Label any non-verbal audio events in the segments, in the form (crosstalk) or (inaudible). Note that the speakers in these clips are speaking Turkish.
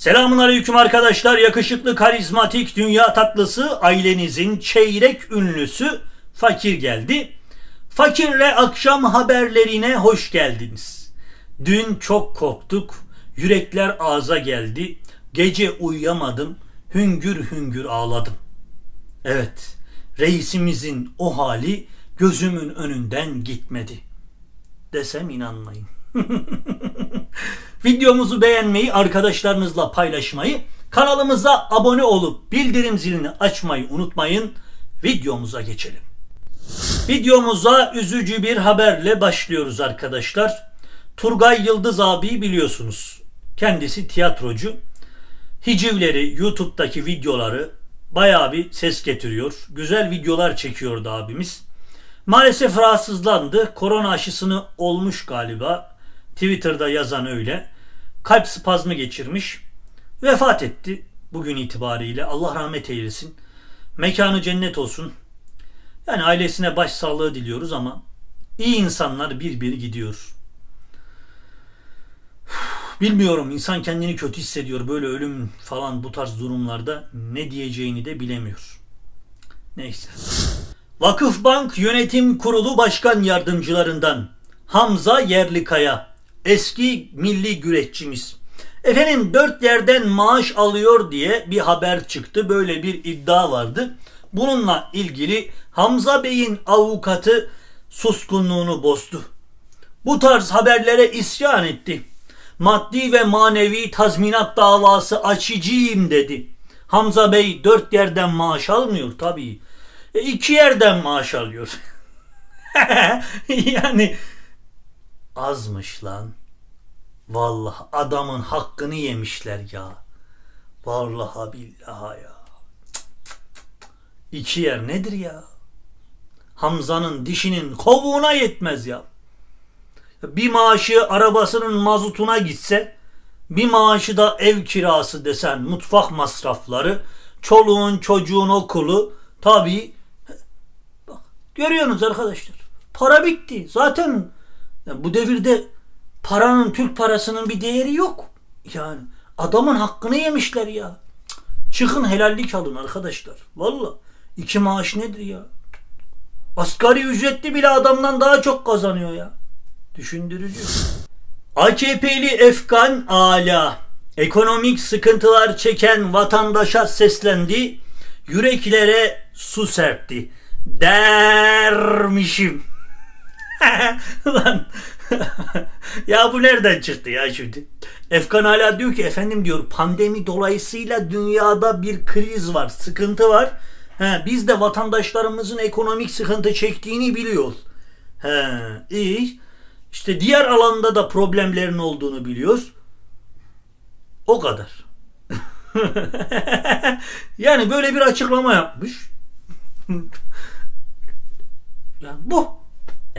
Selamun aleyküm arkadaşlar. Yakışıklı, karizmatik, dünya tatlısı, ailenizin çeyrek ünlüsü Fakir geldi. Fakirle akşam haberlerine hoş geldiniz. Dün çok korktuk. Yürekler ağza geldi. Gece uyuyamadım. Hüngür hüngür ağladım. Evet, reisimizin o hali gözümün önünden gitmedi. Desem inanmayın. (laughs) Videomuzu beğenmeyi, arkadaşlarınızla paylaşmayı, kanalımıza abone olup bildirim zilini açmayı unutmayın. Videomuza geçelim. Videomuza üzücü bir haberle başlıyoruz arkadaşlar. Turgay Yıldız abi biliyorsunuz. Kendisi tiyatrocu. Hicivleri, YouTube'daki videoları bayağı bir ses getiriyor. Güzel videolar çekiyordu abimiz. Maalesef rahatsızlandı. Korona aşısını olmuş galiba. Twitter'da yazan öyle. Kalp spazmı geçirmiş. Vefat etti bugün itibariyle. Allah rahmet eylesin. Mekanı cennet olsun. Yani ailesine başsağlığı diliyoruz ama iyi insanlar bir bir gidiyor. Bilmiyorum insan kendini kötü hissediyor böyle ölüm falan bu tarz durumlarda ne diyeceğini de bilemiyor. Neyse. Vakıfbank Yönetim Kurulu Başkan Yardımcılarından Hamza Yerlikaya eski milli güreşçimiz. Efendim dört yerden maaş alıyor diye bir haber çıktı. Böyle bir iddia vardı. Bununla ilgili Hamza Bey'in avukatı suskunluğunu bozdu. Bu tarz haberlere isyan etti. Maddi ve manevi tazminat davası açacağım dedi. Hamza Bey dört yerden maaş almıyor tabii. E, iki yerden maaş alıyor. (laughs) yani azmış lan. Vallahi adamın hakkını yemişler ya. Vallahi billahi ya. İki yer nedir ya? Hamza'nın dişinin kovuğuna yetmez ya. Bir maaşı arabasının mazutuna gitse, bir maaşı da ev kirası desen, mutfak masrafları, çoluğun çocuğun okulu, tabii görüyorsunuz arkadaşlar. Para bitti. Zaten ya bu devirde paranın Türk parasının bir değeri yok. Yani adamın hakkını yemişler ya. Çıkın helallik alın arkadaşlar. Valla iki maaş nedir ya? Asgari ücretli bile adamdan daha çok kazanıyor ya. Düşündürücü. AKP'li Efkan Ala ekonomik sıkıntılar çeken vatandaşa seslendi. Yüreklere su serpti. Dermişim. (laughs) Lan ya bu nereden çıktı ya şimdi? Efkan hala diyor ki efendim diyor pandemi dolayısıyla dünyada bir kriz var, sıkıntı var. He, biz de vatandaşlarımızın ekonomik sıkıntı çektiğini biliyoruz. He, iyi. İşte diğer alanda da problemlerin olduğunu biliyoruz. O kadar. (laughs) yani böyle bir açıklama yapmış. (laughs) ya bu.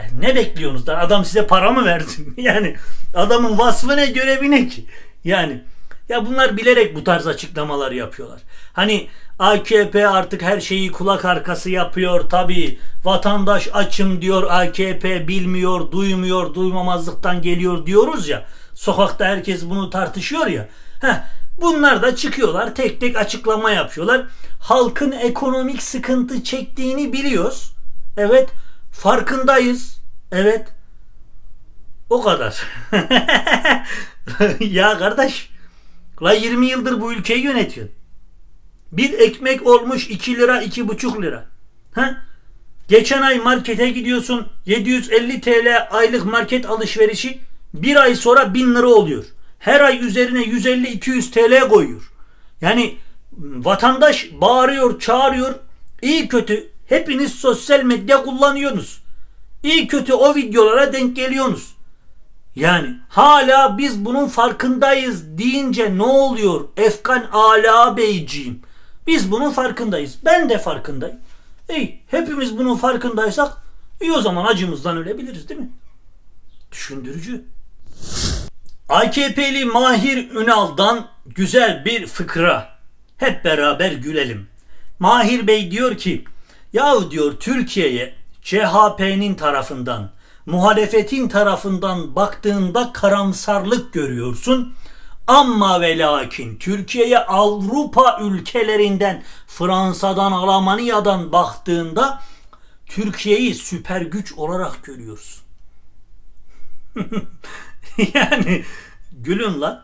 Yani ne bekliyorsunuz da adam size para mı versin? (laughs) yani adamın vasfı ne görevi ne ki? Yani ya bunlar bilerek bu tarz açıklamalar yapıyorlar. Hani AKP artık her şeyi kulak arkası yapıyor tabi. Vatandaş açım diyor AKP bilmiyor, duymuyor, duymamazlıktan geliyor diyoruz ya. Sokakta herkes bunu tartışıyor ya. Heh, bunlar da çıkıyorlar tek tek açıklama yapıyorlar. Halkın ekonomik sıkıntı çektiğini biliyoruz. Evet farkındayız. Evet. O kadar. (laughs) ya kardeş. La 20 yıldır bu ülkeyi yönetiyorsun. Bir ekmek olmuş 2 lira 2,5 lira. Ha? Geçen ay markete gidiyorsun 750 TL aylık market alışverişi bir ay sonra 1000 lira oluyor. Her ay üzerine 150-200 TL koyuyor. Yani vatandaş bağırıyor, çağırıyor. İyi kötü hepiniz sosyal medya kullanıyorsunuz. İyi kötü o videolara denk geliyorsunuz. Yani hala biz bunun farkındayız deyince ne oluyor Efkan Ala Beyciğim? Biz bunun farkındayız. Ben de farkındayım. İyi hepimiz bunun farkındaysak iyi o zaman acımızdan ölebiliriz değil mi? Düşündürücü. AKP'li Mahir Ünal'dan güzel bir fıkra. Hep beraber gülelim. Mahir Bey diyor ki, yahu diyor Türkiye'ye CHP'nin tarafından, muhalefetin tarafından baktığında karamsarlık görüyorsun. Ama ve lakin Türkiye'ye Avrupa ülkelerinden Fransa'dan Almanya'dan baktığında Türkiye'yi süper güç olarak görüyoruz. (laughs) yani gülün lan.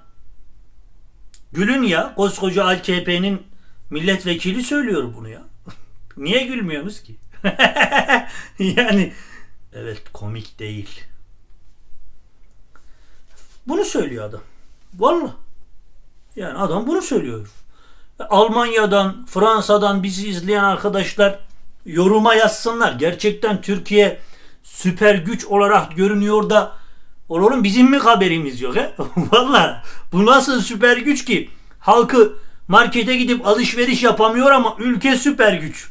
Gülün ya koskoca AKP'nin milletvekili söylüyor bunu ya. Niye gülmüyorsunuz ki? (laughs) yani evet komik değil. Bunu söylüyor adam. Vallahi. Yani adam bunu söylüyor. Almanya'dan, Fransa'dan bizi izleyen arkadaşlar yoruma yazsınlar. Gerçekten Türkiye süper güç olarak görünüyor da oğlum bizim mi haberimiz yok he? (laughs) Valla bu nasıl süper güç ki? Halkı markete gidip alışveriş yapamıyor ama ülke süper güç.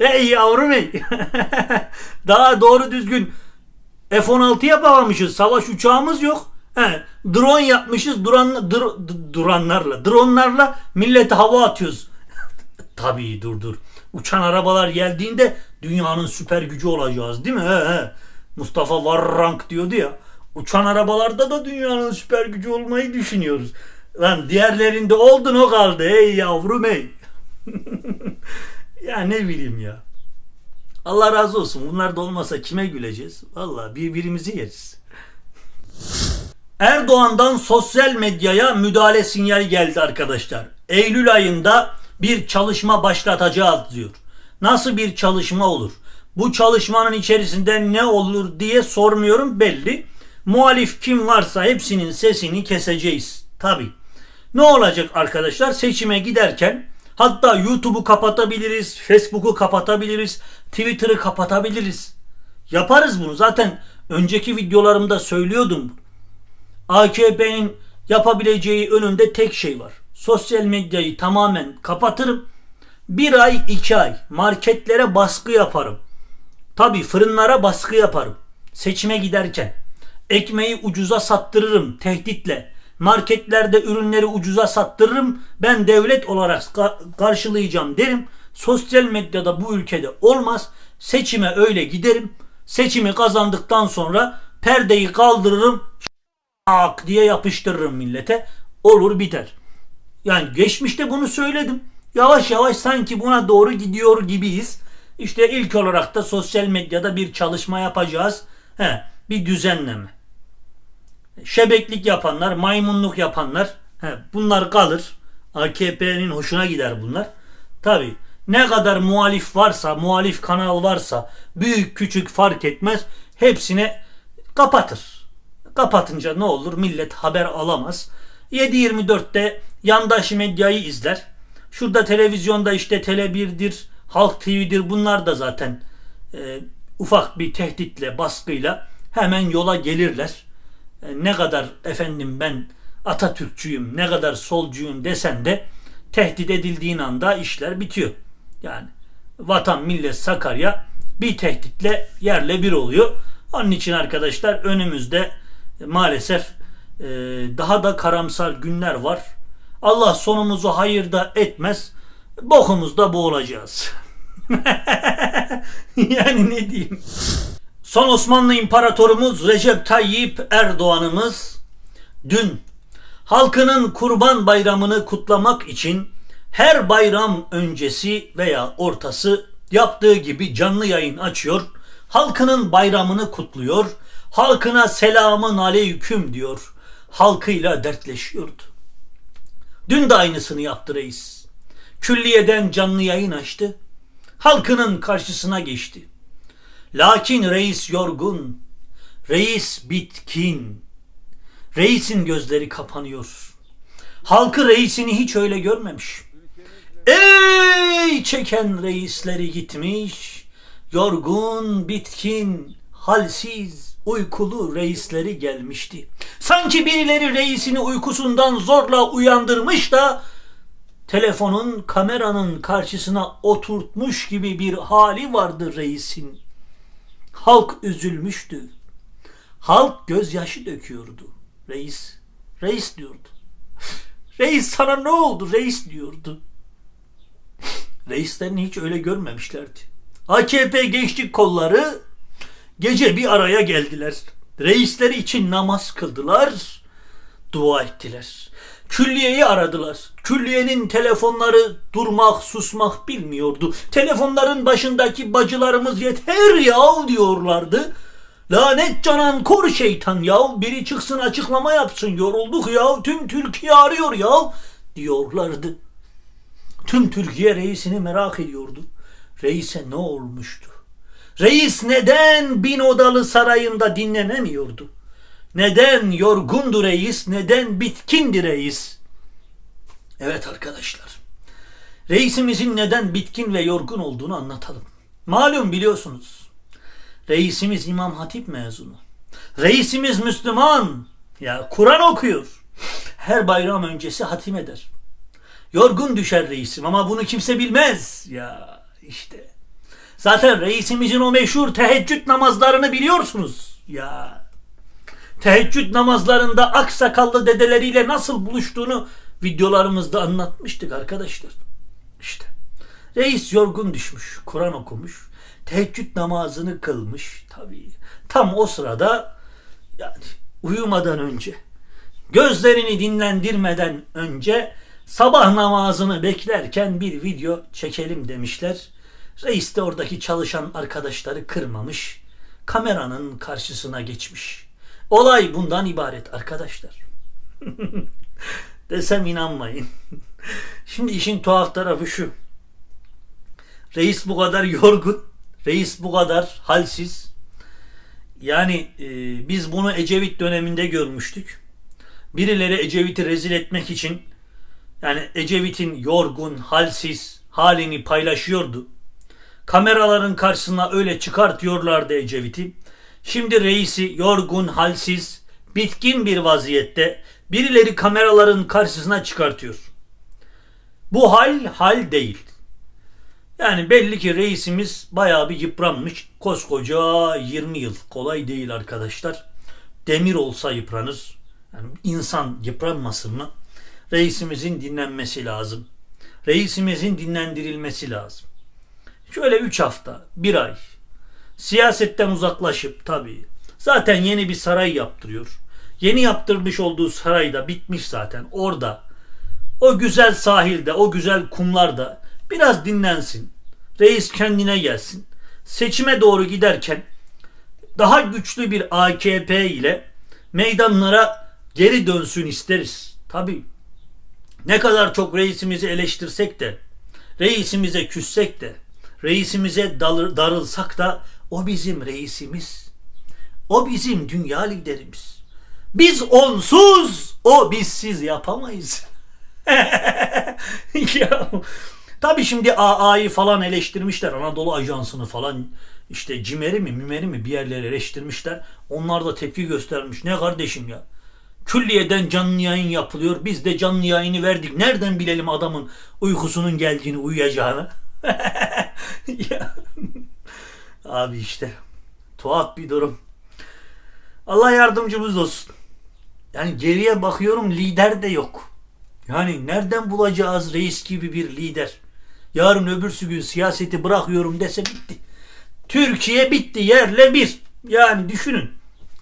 Hey yavrum hey. (laughs) Daha doğru düzgün F-16 yapamamışız. Savaş uçağımız yok. He, drone yapmışız. Duran, dr- d- duranlarla, dronlarla millete hava atıyoruz. (laughs) Tabii dur dur. Uçan arabalar geldiğinde dünyanın süper gücü olacağız değil mi? He, he. Mustafa Varrank diyordu ya. Uçan arabalarda da dünyanın süper gücü olmayı düşünüyoruz. Lan diğerlerinde oldun o kaldı. Ey yavrum ey. (laughs) ya ne bileyim ya. Allah razı olsun. Bunlar da olmasa kime güleceğiz? Vallahi birbirimizi yeriz. Erdoğan'dan sosyal medyaya müdahale sinyali geldi arkadaşlar. Eylül ayında bir çalışma başlatacağız diyor. Nasıl bir çalışma olur? Bu çalışmanın içerisinde ne olur diye sormuyorum belli. Muhalif kim varsa hepsinin sesini keseceğiz. Tabi. Ne olacak arkadaşlar? Seçime giderken hatta YouTube'u kapatabiliriz, Facebook'u kapatabiliriz, Twitter'ı kapatabiliriz. Yaparız bunu. Zaten önceki videolarımda söylüyordum. AKP'nin yapabileceği önünde tek şey var. Sosyal medyayı tamamen kapatırım. Bir ay iki ay marketlere baskı yaparım. Tabi fırınlara baskı yaparım. Seçime giderken. Ekmeği ucuza sattırırım tehditle. Marketlerde ürünleri ucuza sattırırım. Ben devlet olarak ka- karşılayacağım derim. Sosyal medyada bu ülkede olmaz. Seçime öyle giderim. Seçimi kazandıktan sonra perdeyi kaldırırım ak diye yapıştırırım millete. Olur biter. Yani geçmişte bunu söyledim. Yavaş yavaş sanki buna doğru gidiyor gibiyiz. İşte ilk olarak da sosyal medyada bir çalışma yapacağız. He, bir düzenleme. Şebeklik yapanlar, maymunluk yapanlar he, bunlar kalır. AKP'nin hoşuna gider bunlar. Tabi ne kadar muhalif varsa, muhalif kanal varsa büyük küçük fark etmez. Hepsine kapatır. Kapatınca ne olur? Millet haber alamaz. 7.24'te yandaş medyayı izler. Şurada televizyonda işte Tele1'dir, Halk TV'dir bunlar da zaten e, ufak bir tehditle, baskıyla hemen yola gelirler. E, ne kadar efendim ben Atatürkçüyüm, ne kadar solcuyum desen de tehdit edildiğin anda işler bitiyor. Yani vatan, millet, Sakarya bir tehditle yerle bir oluyor. Onun için arkadaşlar önümüzde maalesef e, daha da karamsar günler var. Allah sonumuzu hayırda etmez. Bokumuzda boğulacağız. (laughs) yani ne diyeyim? Son Osmanlı İmparatorumuz Recep Tayyip Erdoğan'ımız dün halkının kurban bayramını kutlamak için her bayram öncesi veya ortası yaptığı gibi canlı yayın açıyor. Halkının bayramını kutluyor. Halkına selamın aleyküm diyor. Halkıyla dertleşiyordu. Dün de aynısını yaptı reis. Külliyeden canlı yayın açtı. Halkının karşısına geçti. Lakin reis yorgun. Reis bitkin. Reisin gözleri kapanıyor. Halkı reisini hiç öyle görmemiş. Ey çeken reisleri gitmiş. Yorgun, bitkin, halsiz, uykulu reisleri gelmişti. Sanki birileri reisini uykusundan zorla uyandırmış da telefonun kameranın karşısına oturtmuş gibi bir hali vardı reisin. Halk üzülmüştü. Halk gözyaşı döküyordu. Reis, reis diyordu. Reis sana ne oldu reis diyordu. Reislerini hiç öyle görmemişlerdi. AKP gençlik kolları gece bir araya geldiler. Reisleri için namaz kıldılar, dua ettiler. Külliyeyi aradılar. Külliyenin telefonları durmak, susmak bilmiyordu. Telefonların başındaki bacılarımız yeter ya diyorlardı. Lanet canan kor şeytan ya. Biri çıksın açıklama yapsın. Yorulduk ya. Tüm Türkiye arıyor ya diyorlardı. Tüm Türkiye reisini merak ediyordu. Reise ne olmuştu? Reis neden bin odalı sarayında dinlenemiyordu? Neden yorgundu reis, neden bitkindi reis? Evet arkadaşlar. Reisimizin neden bitkin ve yorgun olduğunu anlatalım. Malum biliyorsunuz. Reisimiz İmam Hatip mezunu. Reisimiz Müslüman. Ya Kur'an okuyor. Her bayram öncesi hatim eder. Yorgun düşer reisim ama bunu kimse bilmez. Ya işte. Zaten reisimizin o meşhur teheccüd namazlarını biliyorsunuz. Ya teheccüd namazlarında aksakallı dedeleriyle nasıl buluştuğunu videolarımızda anlatmıştık arkadaşlar. İşte reis yorgun düşmüş, Kur'an okumuş, teheccüd namazını kılmış tabii. Tam o sırada yani uyumadan önce, gözlerini dinlendirmeden önce sabah namazını beklerken bir video çekelim demişler. Reis de oradaki çalışan arkadaşları kırmamış, kameranın karşısına geçmiş. Olay bundan ibaret arkadaşlar. (laughs) Desem inanmayın. Şimdi işin tuhaf tarafı şu. Reis bu kadar yorgun, reis bu kadar halsiz. Yani e, biz bunu Ecevit döneminde görmüştük. Birileri Ecevit'i rezil etmek için yani Ecevit'in yorgun, halsiz halini paylaşıyordu. Kameraların karşısına öyle çıkartıyorlardı Ecevit'i. Şimdi reisi yorgun, halsiz, bitkin bir vaziyette birileri kameraların karşısına çıkartıyor. Bu hal hal değil. Yani belli ki reisimiz bayağı bir yıpranmış. Koskoca 20 yıl. Kolay değil arkadaşlar. Demir olsa yıpranır. Yani insan yıpranmasın mı? Reisimizin dinlenmesi lazım. Reisimizin dinlendirilmesi lazım. Şöyle 3 hafta, 1 ay. Siyasetten uzaklaşıp tabii. Zaten yeni bir saray yaptırıyor. Yeni yaptırmış olduğu sarayda bitmiş zaten. Orada o güzel sahilde, o güzel kumlarda biraz dinlensin. Reis kendine gelsin. Seçime doğru giderken daha güçlü bir AKP ile meydanlara geri dönsün isteriz. Tabii. Ne kadar çok reisimizi eleştirsek de, reisimize küssek de, reisimize darılsak da o bizim reisimiz. O bizim dünya liderimiz. Biz onsuz o bizsiz yapamayız. (laughs) ya, tabii şimdi AA'yı falan eleştirmişler. Anadolu Ajansı'nı falan işte Cimer'i mi Mimeri mi bir yerleri eleştirmişler. Onlar da tepki göstermiş. Ne kardeşim ya? Külliyeden canlı yayın yapılıyor. Biz de canlı yayını verdik. Nereden bilelim adamın uykusunun geldiğini, uyuyacağını? (laughs) ya. Abi işte tuhaf bir durum. Allah yardımcımız olsun. Yani geriye bakıyorum lider de yok. Yani nereden bulacağız reis gibi bir lider? Yarın öbürsü gün siyaseti bırakıyorum dese bitti. Türkiye bitti yerle bir. Yani düşünün.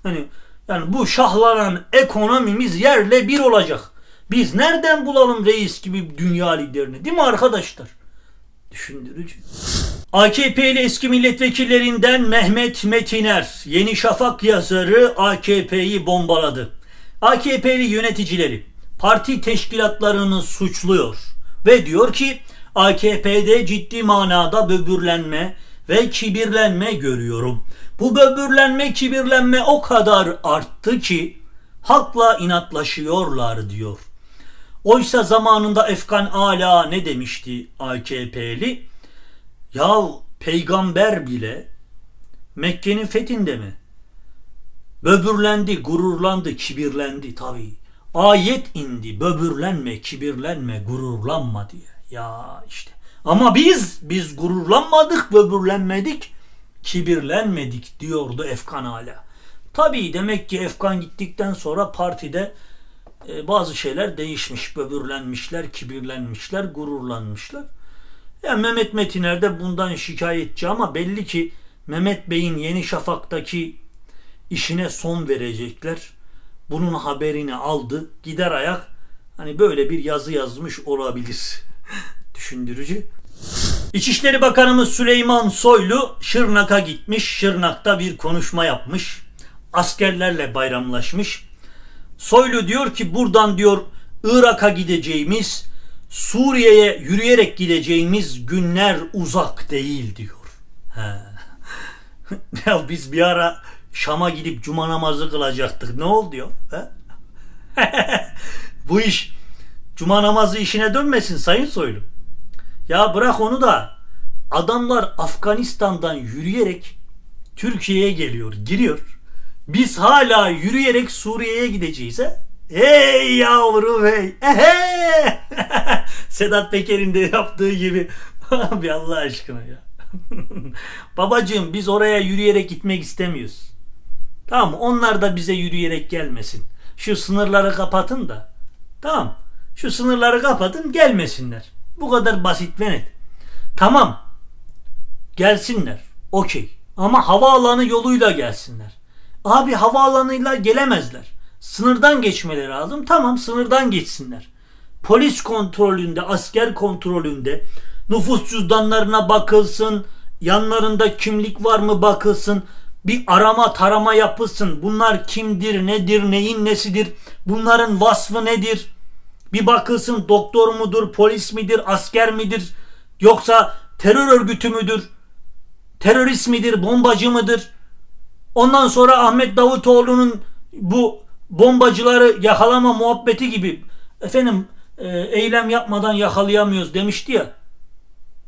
Hani yani bu şahlanan ekonomimiz yerle bir olacak. Biz nereden bulalım reis gibi dünya liderini değil mi arkadaşlar? Düşündürücü. AKP'li eski milletvekillerinden Mehmet Metiner, Yeni Şafak yazarı AKP'yi bombaladı. AKP'li yöneticileri parti teşkilatlarını suçluyor ve diyor ki AKP'de ciddi manada böbürlenme ve kibirlenme görüyorum. Bu böbürlenme, kibirlenme o kadar arttı ki halkla inatlaşıyorlar diyor. Oysa zamanında Efkan Ala ne demişti AKP'li? Ya peygamber bile Mekke'nin fethinde mi? Böbürlendi, gururlandı, kibirlendi tabii. Ayet indi, böbürlenme, kibirlenme, gururlanma diye. Ya işte. Ama biz, biz gururlanmadık, böbürlenmedik, kibirlenmedik diyordu Efkan hala. Tabii demek ki Efkan gittikten sonra partide e, bazı şeyler değişmiş. Böbürlenmişler, kibirlenmişler, gururlanmışlar. Yani Mehmet Metiner de bundan şikayetçi ama belli ki Mehmet Bey'in Yeni Şafak'taki işine son verecekler. Bunun haberini aldı. Gider ayak Hani böyle bir yazı yazmış olabilir. (laughs) Düşündürücü. İçişleri Bakanımız Süleyman Soylu Şırnak'a gitmiş. Şırnak'ta bir konuşma yapmış. Askerlerle bayramlaşmış. Soylu diyor ki buradan diyor Irak'a gideceğimiz, Suriye'ye yürüyerek gideceğimiz günler uzak değil diyor. (laughs) Ya biz bir ara Şam'a gidip cuma namazı kılacaktık. Ne oldu? He? (laughs) Bu iş cuma namazı işine dönmesin Sayın Soylu. Ya bırak onu da adamlar Afganistan'dan yürüyerek Türkiye'ye geliyor, giriyor. Biz hala yürüyerek Suriye'ye gideceğiz he? Hey yavrum hey. Ehe. (laughs) Sedat Peker'in de yaptığı gibi. (laughs) Abi Allah aşkına ya. (laughs) Babacığım biz oraya yürüyerek gitmek istemiyoruz. Tamam onlar da bize yürüyerek gelmesin. Şu sınırları kapatın da. Tamam. Şu sınırları kapatın gelmesinler. Bu kadar basit ve net. Tamam. Gelsinler. Okey. Ama havaalanı yoluyla gelsinler. Abi havaalanıyla gelemezler. Sınırdan geçmeleri lazım. Tamam sınırdan geçsinler. Polis kontrolünde, asker kontrolünde nüfus cüzdanlarına bakılsın. Yanlarında kimlik var mı bakılsın. Bir arama tarama yapılsın. Bunlar kimdir, nedir, neyin nesidir? Bunların vasfı nedir? Bir bakılsın doktor mudur, polis midir, asker midir? Yoksa terör örgütü müdür? Terörist midir, bombacı mıdır? Ondan sonra Ahmet Davutoğlu'nun bu bombacıları yakalama muhabbeti gibi efendim e, eylem yapmadan yakalayamıyoruz demişti ya.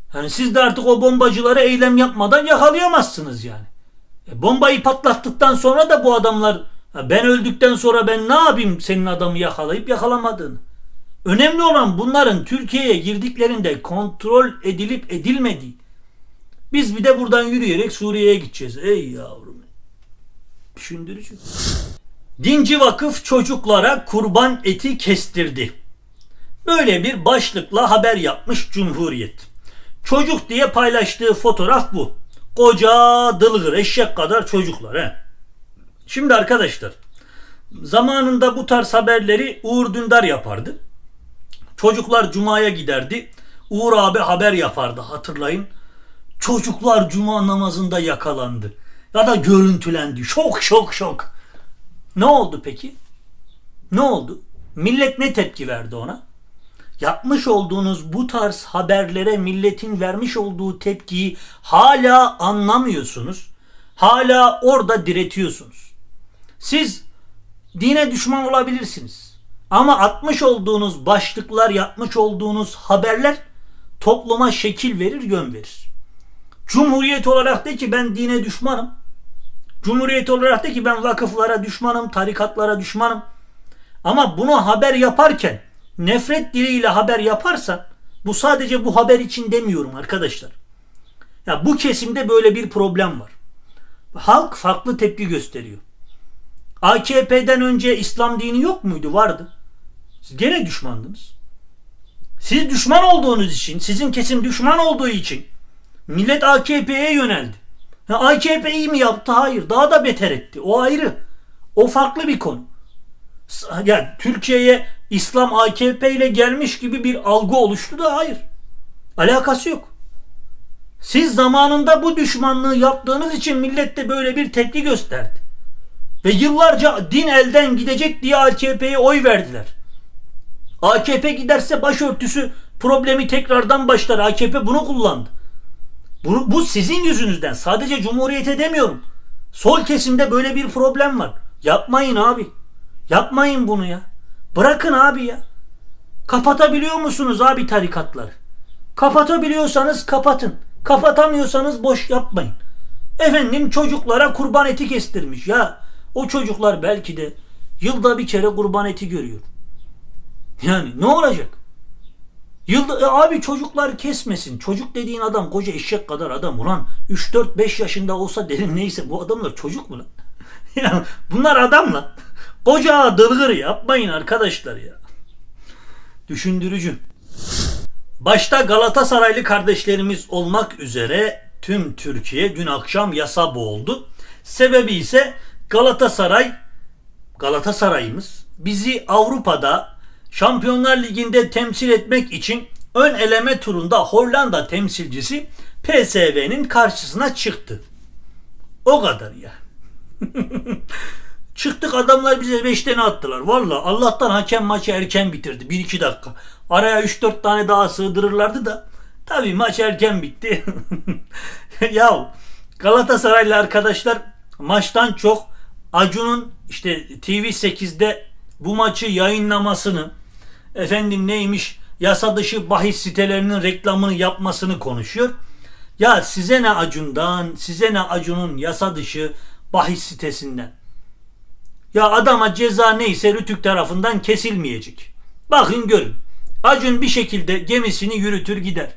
Hani siz de artık o bombacıları eylem yapmadan yakalayamazsınız yani. E, bombayı patlattıktan sonra da bu adamlar ben öldükten sonra ben ne yapayım senin adamı yakalayıp yakalamadığını. Önemli olan bunların Türkiye'ye girdiklerinde kontrol edilip edilmediği. Biz bir de buradan yürüyerek Suriye'ye gideceğiz. Ey yavrum. Düşündürücü. Dinci Vakıf çocuklara kurban eti kestirdi. Böyle bir başlıkla haber yapmış Cumhuriyet. Çocuk diye paylaştığı fotoğraf bu. Koca dılgır eşek kadar çocuklar. He. Şimdi arkadaşlar zamanında bu tarz haberleri Uğur Dündar yapardı. Çocuklar Cuma'ya giderdi. Uğur abi haber yapardı hatırlayın. Çocuklar Cuma namazında yakalandı. Ya da görüntülendi. Şok şok şok. Ne oldu peki? Ne oldu? Millet ne tepki verdi ona? Yapmış olduğunuz bu tarz haberlere milletin vermiş olduğu tepkiyi hala anlamıyorsunuz. Hala orada diretiyorsunuz. Siz dine düşman olabilirsiniz. Ama atmış olduğunuz başlıklar, yapmış olduğunuz haberler topluma şekil verir, yön verir. Cumhuriyet olarak de ki ben dine düşmanım. Cumhuriyet olarak de ki ben vakıflara düşmanım, tarikatlara düşmanım. Ama bunu haber yaparken nefret diliyle haber yaparsan bu sadece bu haber için demiyorum arkadaşlar. Ya bu kesimde böyle bir problem var. Halk farklı tepki gösteriyor. AKP'den önce İslam dini yok muydu? Vardı. Siz gene düşmandınız. Siz düşman olduğunuz için, sizin kesim düşman olduğu için millet AKP'ye yöneldi. Ya AKP iyi mi yaptı? Hayır. Daha da beter etti. O ayrı. O farklı bir konu. Yani Türkiye'ye İslam AKP ile gelmiş gibi bir algı oluştu da hayır. Alakası yok. Siz zamanında bu düşmanlığı yaptığınız için millet de böyle bir tepki gösterdi. Ve yıllarca din elden gidecek diye AKP'ye oy verdiler. AKP giderse başörtüsü problemi tekrardan başlar. AKP bunu kullandı. Bu, bu sizin yüzünüzden. Sadece Cumhuriyete demiyorum. Sol kesimde böyle bir problem var. Yapmayın abi. Yapmayın bunu ya. Bırakın abi ya. Kapatabiliyor musunuz abi tarikatları? Kapatabiliyorsanız kapatın. Kapatamıyorsanız boş yapmayın. Efendim çocuklara kurban eti kestirmiş. Ya o çocuklar belki de yılda bir kere kurban eti görüyor. Yani ne olacak? Yılda, e abi çocuklar kesmesin. Çocuk dediğin adam koca eşek kadar adam ulan. 3-4-5 yaşında olsa derim neyse bu adamlar çocuk mu lan? (laughs) ya bunlar adam lan. Koca dılgır yapmayın arkadaşlar ya. Düşündürücü. Başta Galatasaraylı kardeşlerimiz olmak üzere tüm Türkiye dün akşam yasa boğuldu. Sebebi ise Galatasaray Galatasaray'ımız bizi Avrupa'da Şampiyonlar Ligi'nde temsil etmek için ön eleme turunda Hollanda temsilcisi PSV'nin karşısına çıktı. O kadar ya. (laughs) Çıktık adamlar bize 5 tane attılar. Valla Allah'tan hakem maçı erken bitirdi. 1-2 dakika. Araya 3-4 tane daha sığdırırlardı da. Tabii maç erken bitti. (laughs) ya Galatasaraylı arkadaşlar maçtan çok Acun'un işte TV8'de bu maçı yayınlamasını efendim neymiş yasa dışı bahis sitelerinin reklamını yapmasını konuşuyor. Ya size ne Acun'dan, size ne Acun'un yasa dışı bahis sitesinden. Ya adama ceza neyse Rütük tarafından kesilmeyecek. Bakın görün. Acun bir şekilde gemisini yürütür gider.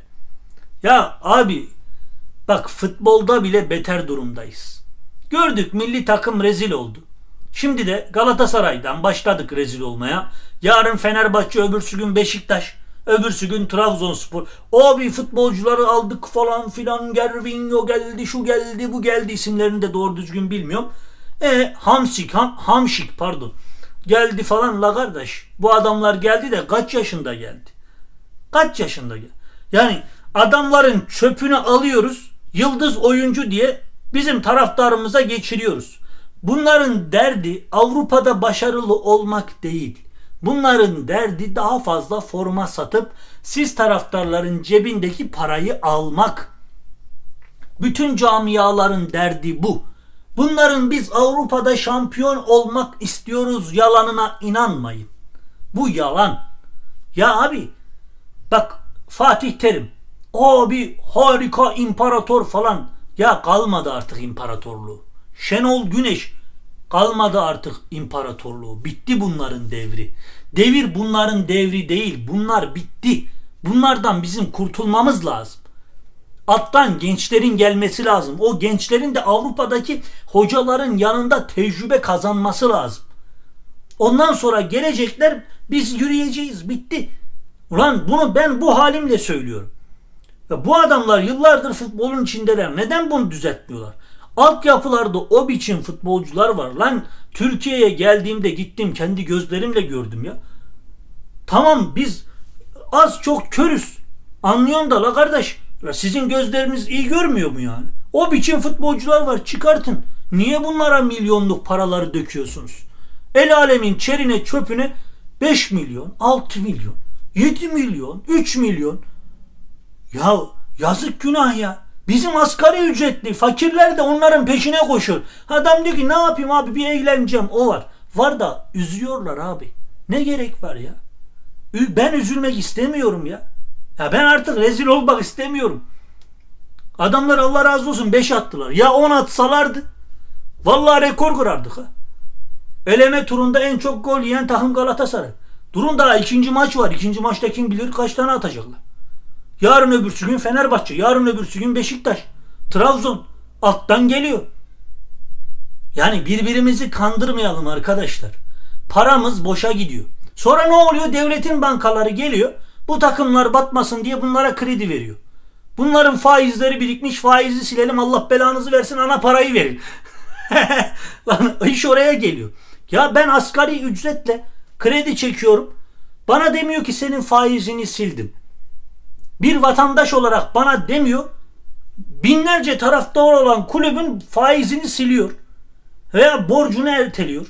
Ya abi bak futbolda bile beter durumdayız. Gördük milli takım rezil oldu. Şimdi de Galatasaray'dan başladık rezil olmaya. Yarın Fenerbahçe, öbürsü gün Beşiktaş, öbürsü gün Trabzonspor. Abi futbolcuları aldık falan filan. Gervinho geldi, şu geldi, bu geldi isimlerini de doğru düzgün bilmiyorum. E Hamsik, Ham, Hamşik pardon. Geldi falan la kardeş. Bu adamlar geldi de kaç yaşında geldi? Kaç yaşında geldi? Yani adamların çöpünü alıyoruz. Yıldız oyuncu diye bizim taraftarımıza geçiriyoruz. Bunların derdi Avrupa'da başarılı olmak değil. Bunların derdi daha fazla forma satıp siz taraftarların cebindeki parayı almak. Bütün camiaların derdi bu. Bunların biz Avrupa'da şampiyon olmak istiyoruz yalanına inanmayın. Bu yalan. Ya abi bak Fatih Terim o bir harika imparator falan. Ya kalmadı artık imparatorluğu. Şenol Güneş kalmadı artık imparatorluğu. Bitti bunların devri. Devir bunların devri değil. Bunlar bitti. Bunlardan bizim kurtulmamız lazım. Alttan gençlerin gelmesi lazım. O gençlerin de Avrupa'daki hocaların yanında tecrübe kazanması lazım. Ondan sonra gelecekler biz yürüyeceğiz. Bitti. Ulan bunu ben bu halimle söylüyorum. Ya bu adamlar yıllardır futbolun içindeler. Neden bunu düzeltmiyorlar? Altyapılarda o biçim futbolcular var. Lan Türkiye'ye geldiğimde gittim kendi gözlerimle gördüm ya. Tamam biz az çok körüz. Anlıyorsun da la kardeş. La sizin gözleriniz iyi görmüyor mu yani? O biçim futbolcular var çıkartın. Niye bunlara milyonluk paraları döküyorsunuz? El alemin çerine çöpüne 5 milyon, 6 milyon, 7 milyon, 3 milyon. Ya yazık günah ya. Bizim asgari ücretli fakirler de onların peşine koşuyor. Adam diyor ki ne yapayım abi bir eğleneceğim o var. Var da üzüyorlar abi. Ne gerek var ya? Ben üzülmek istemiyorum ya. Ya ben artık rezil olmak istemiyorum. Adamlar Allah razı olsun 5 attılar. Ya 10 atsalardı. Vallahi rekor kırardık ha. Eleme turunda en çok gol yiyen takım Galatasaray. Durun daha ikinci maç var. İkinci maçta kim bilir kaç tane atacaklar. Yarın öbürsü gün Fenerbahçe. Yarın öbürsü gün Beşiktaş. Trabzon. Alttan geliyor. Yani birbirimizi kandırmayalım arkadaşlar. Paramız boşa gidiyor. Sonra ne oluyor? Devletin bankaları geliyor. Bu takımlar batmasın diye bunlara kredi veriyor. Bunların faizleri birikmiş. Faizi silelim Allah belanızı versin ana parayı verin. (laughs) Lan iş oraya geliyor. Ya ben asgari ücretle kredi çekiyorum. Bana demiyor ki senin faizini sildim. Bir vatandaş olarak bana demiyor. Binlerce taraftar olan kulübün faizini siliyor. Veya borcunu erteliyor.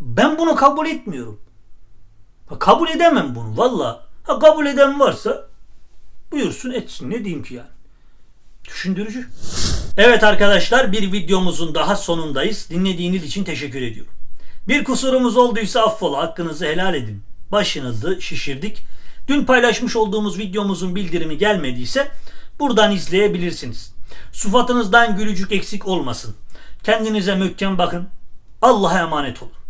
Ben bunu kabul etmiyorum. Kabul edemem bunu valla. Ha kabul eden varsa buyursun etsin ne diyeyim ki yani. Düşündürücü. Evet arkadaşlar bir videomuzun daha sonundayız. Dinlediğiniz için teşekkür ediyorum. Bir kusurumuz olduysa affola hakkınızı helal edin. Başınızı şişirdik. Dün paylaşmış olduğumuz videomuzun bildirimi gelmediyse buradan izleyebilirsiniz. Sufatınızdan gülücük eksik olmasın. Kendinize möhkem bakın. Allah'a emanet olun.